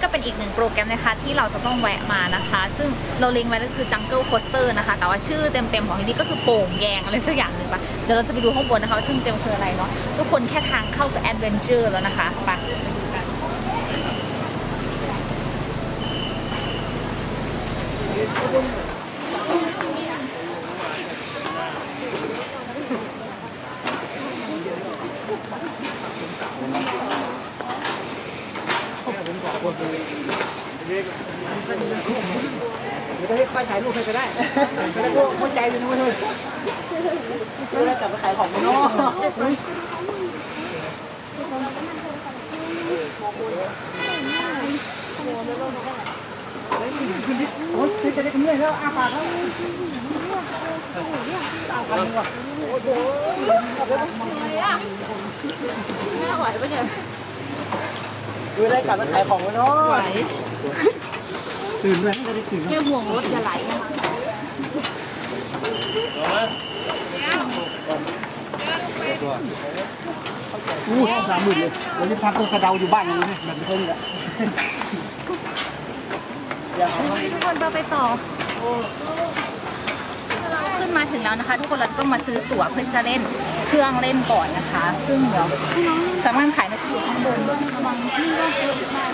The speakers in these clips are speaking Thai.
่ก็เป็นอีกหนึ่งโปรแกรมนะคะที่เราจะต้องแวะมานะคะ ซึ่งเราเล็งไว้ก็คือ Jungle Coaster นะคะ แต่ว่าชื่อเต็มๆของที่นี่ก็คือโป่งแยงอะไรสักอย่างหนึ่งปะเดี๋ยวเราจะไปดูข้างบนนะคะว่าชื่อเต็มคืออะไรเนาะทุกคนแค่ทางเข้ากับ Adventure แล้วนะคะไปดี๋ยว จะให้ค่อยถ่ายรูปให้ก็ได้ไม่ได้พวกหัวใจอยู่นะเว้ยไม่ได้กลับไปขายของเนาะโอ้ยจะได้เมื่อยแล้วอาปากแล้วอาปากว่ะโอ้โหน่าไหวปะเนี่ยคือได้กลับไปขายของเนาะ ตื่นเลยจะได้ตื่นแค่ห่วงรถจะไหลนะคะอู้สามหมื่นเลยเราจะพักตรงกระเดาอยู่บ้านอย่างนี้แบบนี้แหละอย่าเอาทุกคนเราไปต่อเราขึ้นมาถึงแล้วนะคะ ทุกคนเราต้องมาซื้อตั๋วเพื่อจะเล่นเครื่องเล่นก่อนนะคะซึ่งเดี๋ยวสามารถขายในที่ข้างบนระวังนี่ก็เยอะมา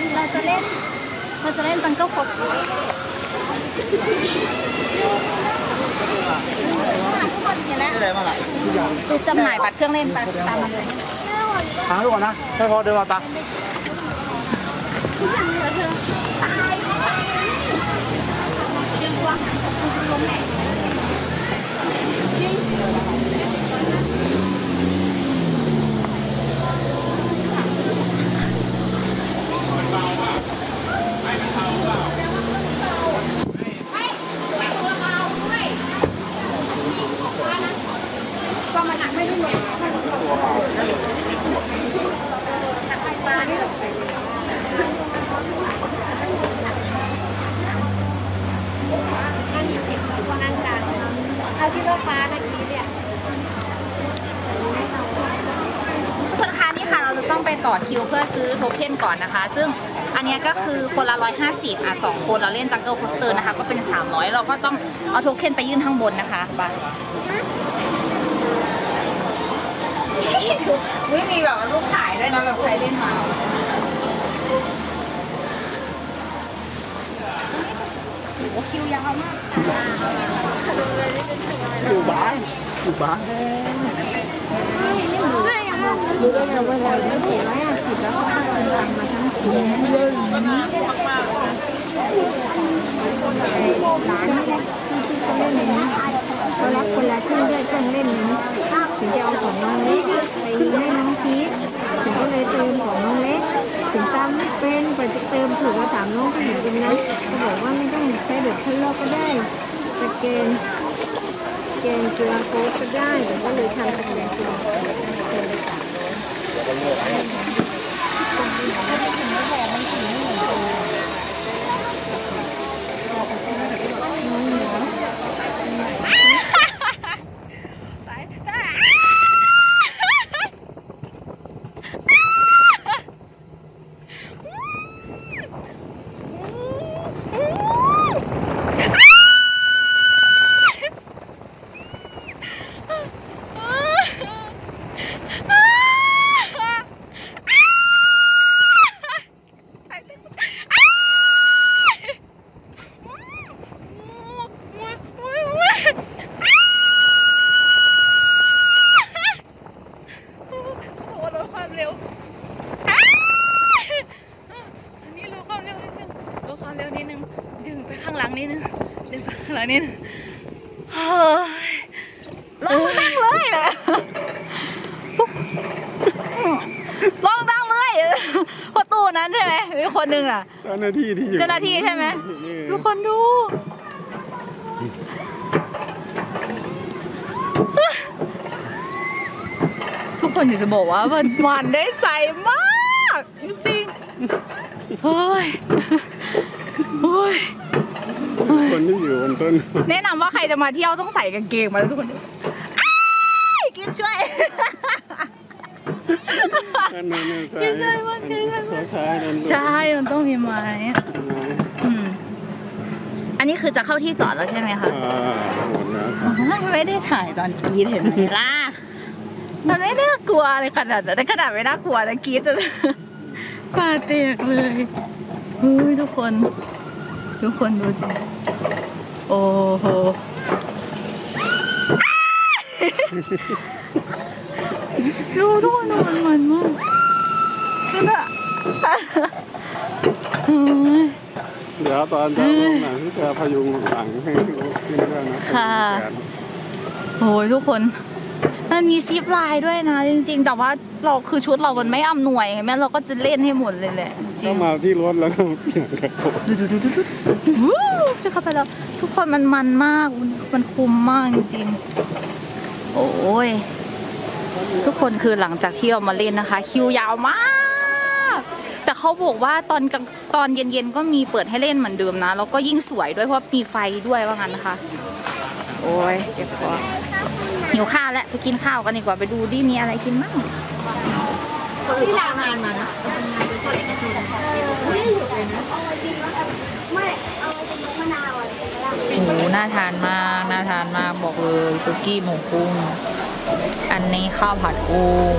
ก เราจะเล่นเราจะเล่นจังเกิลโคสทุกคนเห็นแล้วอะไรมาล่ะทุกอย่างดูจำหน่ายบัตรเครื่องเล่นไปตามมาเลยหาดูก่อนนะแค่พอเดินมาตาเอาที่รถฟ้าเมื่อกี้เนี่ยทุกคนคะนี่ค่ะเราจะ ต้องไปต่อคิวเพื่อซื้อโทเค็นก่อนนะคะ ซึ่งอันเนี้ยก็คือคนละ 150 อะสองคนเราเล่นจังเกิลโคสเตอร์นะคะ ก็เป็น 300 เราก็ต้องเอาโทเค็นไปยื่นข้างบนนะคะไปไม่มีแบบว่ารูปถ่ายด้วยนะแบบใครเล่นมาโอ้โหคิวยาวมากอยู่บ้านอยู่บ้าน ใช่ยัง ดูได้ไงว่า เราได้กี่ร้อยห้าสิบแล้วก็ค่าเดินทางมาทั้งคืนเลยร้านนี่แหละที่เขาเล่นเลยนะเขารับคนละเครื่องด้วยเครื่องเล่นนะถึงจะเอาของน้องเล็ไปให้น้องพีทถึงก็เลยเติมของน้องเล็กถึงตามไม่เป็นกว่าจะเติมถูกก็ถามน้องก็เห็นเป็นนะเขาบอกว่าไม่ต้องใช้แบบคัลเลอร์ก็ได้สแกนสแกน QR code ก็ได้แต่ก็เลยทำสแกน QR code โอ้ลดความเร็วอันนี้ลดความเร็วนิดนึงลดความเร็วนิดนึง ดึงไปข้างหลังนิดนึง ดึงไปข้างหลังนิดนึงเฮ้ยลองนั่งเลยนะลองนั่งเลยพอตู้นั้นใช่ไหมมีคนหนึ่งอะเจ้าหน้าที่ที่อยู่เจ้าหน้าที่ใช่ไหมทุกคนดูทุกคนอยากจะบอกว่ามันมันได้ใจมาก จริงๆโอ้ยโอ้ย คนที่อยู่บนต้น แนะนำว่าใครจะมาเที่ยวต้องใส่กางเกงมาแล้วทุกคนอ้ายกินช่วย นั่นนั่นนั่นไม่ใช่ว่าไม่ใช่ว่าใช่นั่นใช่ มันต้องมีไม้อืมอันนี้คือจะเข้าที่จอดแล้วใช่ไหมคะอ่าหมดแล้วอ๋อไม่ได้ถ่ายตอนกรีดเห็นไหมล่ะมันไม่น่ากลัวเลยขนาดแต่ขนาดไม่น่ากลัวนะกรีดจะ ปาเตกเลยอุ้ยทุกคน ทุกคนดูสิ โอ้โห ดูทุกคนดูมันมันมากนั่นอะโอ้ยเดี๋ยวตอนจะลงหนังจะพยุงหลังให้ขึ้นด้วยนะค่ะ โอ้ยทุกคน มันมีซิปไลน์ด้วยนะ จริง ๆ แต่ว่าเราคือชุดเรามันไม่อำนวยแม้เราก็จะเล่นให้หมดเลยแหละจริก็งมาที่รถแล้วก็เปลี่ยนกระโปรงดูดูดูดูดูวู้ไปเข้าไปแล้ว ทุกคนมันมันมากมันมันคุ้มมากจริงๆ โอ้ยทุกคนคือหลังจากที่เรามาเล่นนะคะ คิวยาวมาก แต่เขาบอกว่าตอนกลางตอนเย็นๆก็มีเปิดให้เล่นเหมือนเดิมนะ แล้วก็ยิ่งสวยด้วยเพราะมีไฟด้วยว่างั้นนะคะ โอ้ยเจ็บคอ หิวข้าวแล้วไปกินข้าวกันดีกว่าไปดูดิมีอะไรกินบ้างที่ลางานมานะโอ้โหน่าทานมากน่าทานมากบอกเลยซุกี้หมูกุ้งอันนี้ข้าวผัดกุ้ง